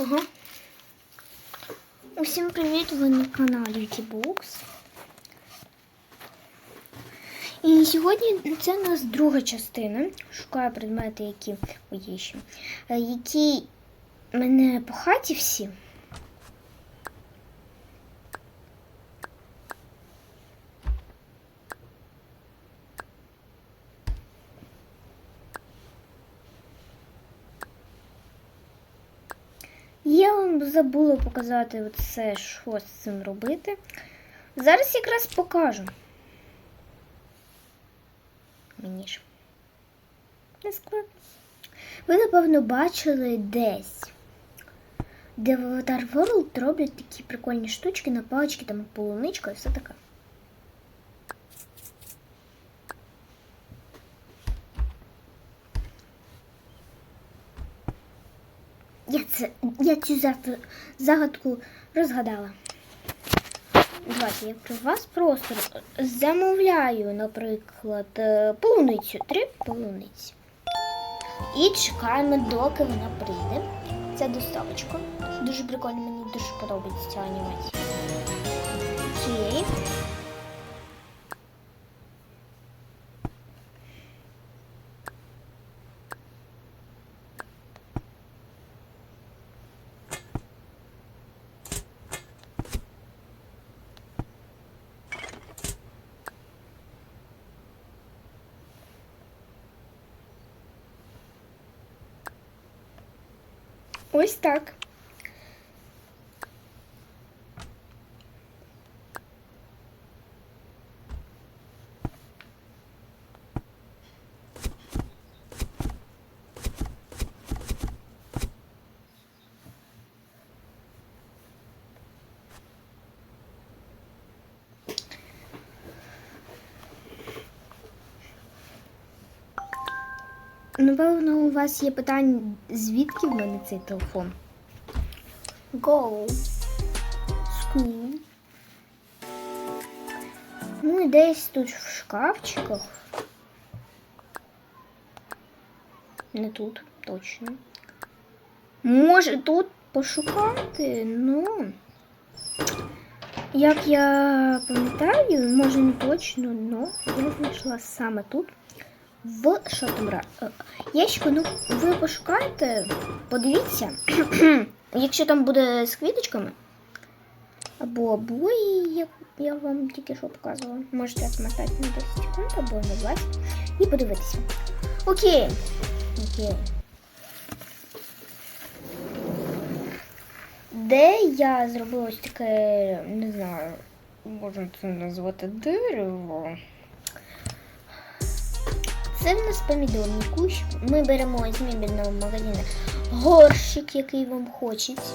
Ага. Усім привіт! Ви на каналі T-Books. І сьогодні це у нас друга частина. Шукаю предмети, які Ой, ще. Е, які мене по хаті всі. Я вам забула показати оце, що з цим робити. Зараз якраз покажу. Мені ж. Не складно. Ви, напевно, бачили десь, де в Avatar World роблять такі прикольні штучки на палички, там полуничка і все таке. Я, це, я цю загадку розгадала. Давайте я про вас просто замовляю, наприклад, е, полуницю. Три полуниці. І чекаємо, доки вона прийде. Це доставочка. Дуже прикольно, мені дуже подобається ця анімація. Окей. Ось так. Напевно, у вас є питання, звідки в мене цей телефон? Go. School. Ну і десь тут в шкафчиках. Не тут, точно. Може тут пошукати, ну. Як я пам'ятаю, може не точно, але я знайшла саме тут. В що там е, ящику, ну ви пошукаєте, подивіться. Якщо там буде з квіточками, або обої, як я вам тільки що показувала, можете отмотати на 10 секунд або на 20 і подивитися. Окей. Окей. Де я зробила ось таке, не знаю, можна це назвати дерево. Це в нас помідорний кущ. Ми беремо з мебільного магазину горщик, який вам хочеться.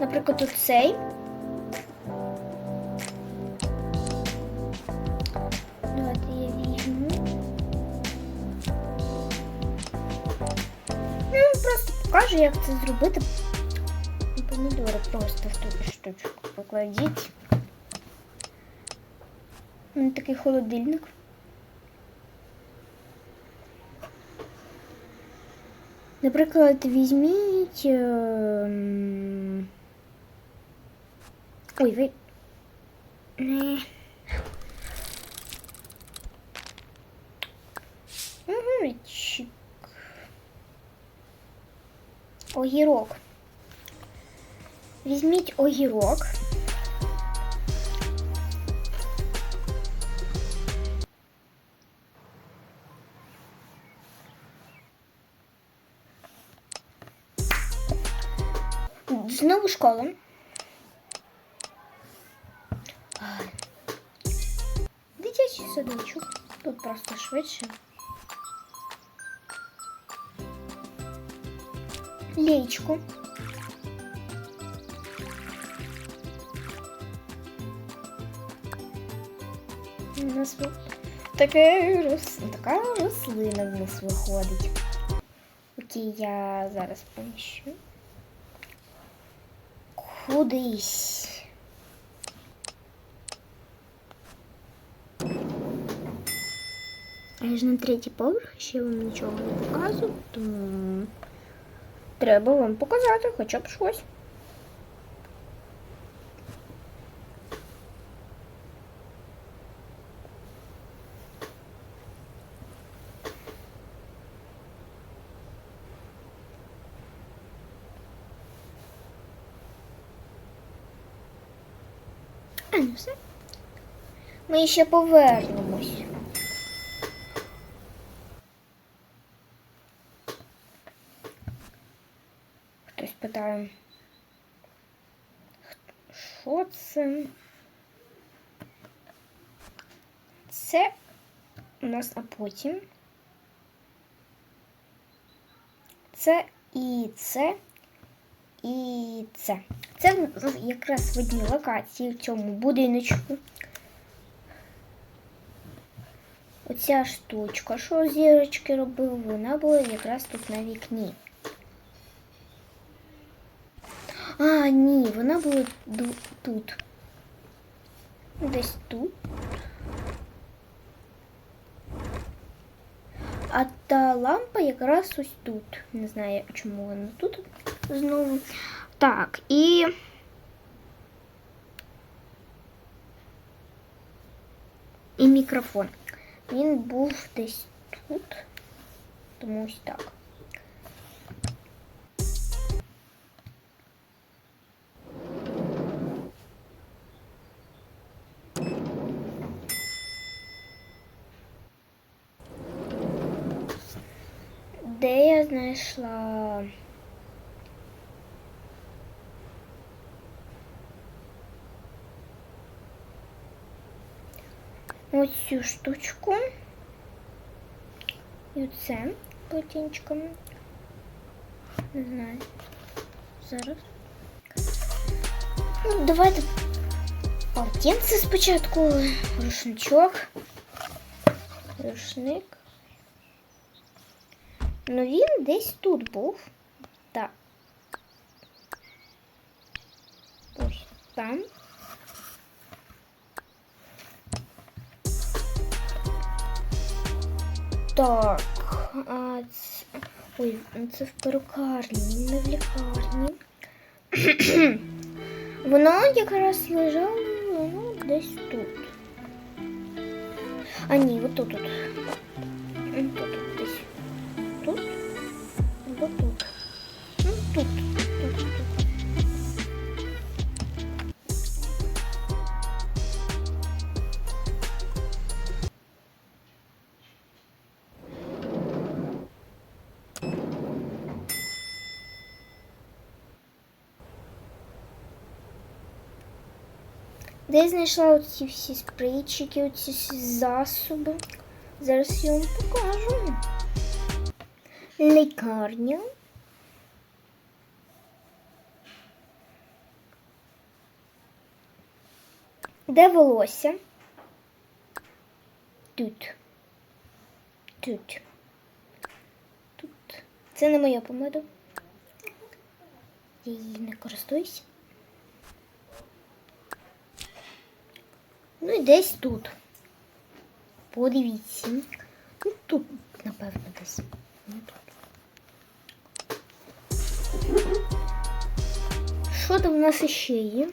Наприклад, оцей. Давайте я візьму. Ну, просто покажу, як це зробити. Помідори просто в ту штучку покладіть. У такий холодильник. Наприклад, візьміть. ем, Ой, ви. Не. Огірок. Візьміть огірок. Знову школа. Ай. Дитячий садочок. Тут просто швидше. Леечку. У нас таке рос... така рослина в нас виходить. Окей, я зараз поміщу. Кудись. А я ж на третій поверх ще вам нічого не показую, тому треба вам показати хоча б щось. Ми ще повернемось. Хтось питає. Що це? Це у нас а потім. Це і це. І це. Це якраз в одній локації в цьому будиночку. Оця штучка, що зірочки робив, вона була якраз тут на вікні. А, ні, вона була ду- тут. Десь тут. А та лампа якраз ось тут. Не знаю, чому вона тут знову. Так, і. І мікрофон. Він був десь тут. Тому ось так. Де я знайшла ось цю штучку. І оце полотенчиком. Не знаю. Зараз. Ну, давайте полотенце спочатку. Рушничок. Рушник. Ну він десь тут був. Так. Ось там. Так. А, це... Ой, це в перукарні, не в лікарні. Воно якраз лежало воно десь тут. А ні, от тут. Тут десь. Тут? Тут. Ну, тут. Де я знайшла оці всі спрейчики, оці всі засоби. Зараз я вам покажу. Лікарня. Де волосся? Тут. Тут. Тут. Це не моя помада. Я її не користуюсь. Ну і десь тут. Подивіться. Ну тут, напевно, десь. Ну, тут. Що там в нас іще є?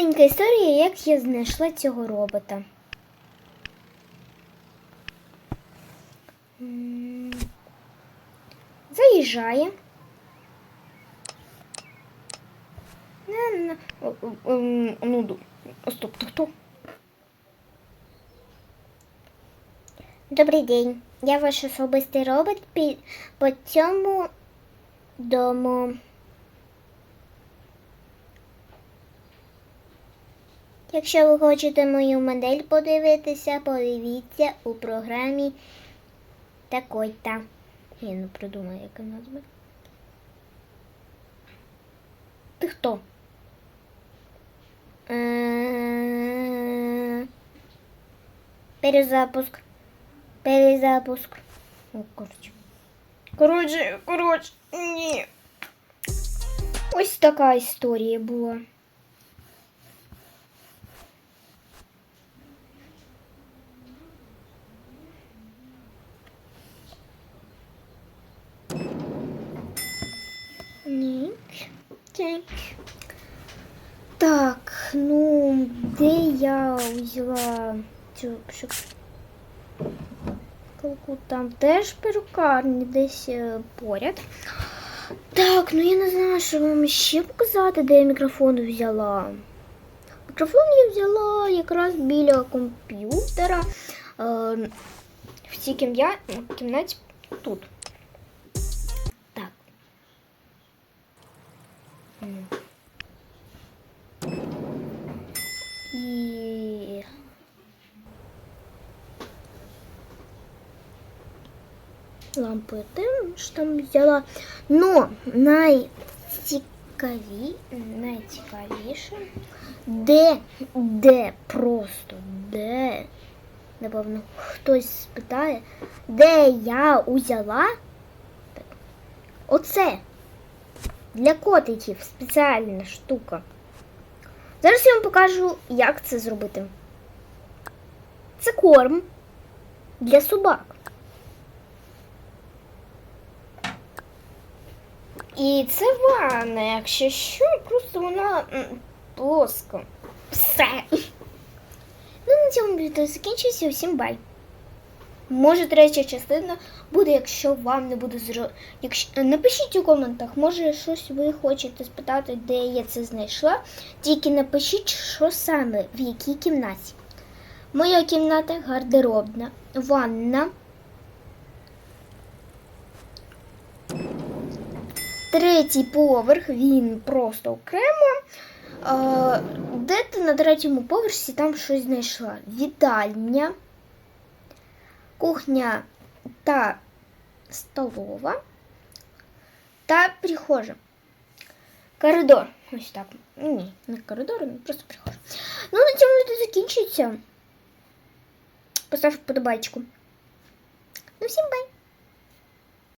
Маленька історія, як я знайшла цього робота. Заїжджає. Ну, стоп, то хто? Добрий день. Я ваш особистий робот по цьому дому. Якщо ви хочете мою модель подивитися, подивіться у програмі такой-та. Я не придумаю, яка назва. Ти хто? Е, перезапуск. Перезапуск. О, коротше. Коротше, коротше, ні. Ось така історія була. Так. Так, ну, де я взяла цю шоколадку? Там теж перукарні десь е, поряд. Так, ну я не знаю, що вам ще показати, де я мікрофон взяла. Мікрофон я взяла якраз біля комп'ютера. Е, в цій кімнаті тут. І... Лампу я теж там взяла. Но найцікаві, найцікавіше, де, де просто, де, напевно, хтось спитає, де я узяла оце для котиків спеціальна штука. Зараз я вам покажу, як це зробити. Це корм для собак. І це ванна, якщо що, просто вона плоска. Все. Ну, на цьому відео закінчується. Всім бай. Може, третя частина буде, якщо вам не буде зро... Якщо... Напишіть у коментах, може щось ви хочете спитати, де я це знайшла. Тільки напишіть, що саме, в якій кімнаті. Моя кімната гардеробна, ванна. Третій поверх, він просто окремо. А, де ти на третьому поверсі там щось знайшла? Вітальня, кухня та столова та прихожа. Коридор. Ось так. Ні, не коридор, просто прихожа. Ну, на цьому відео закінчується. Постав вподобайку. Ну, всім бай!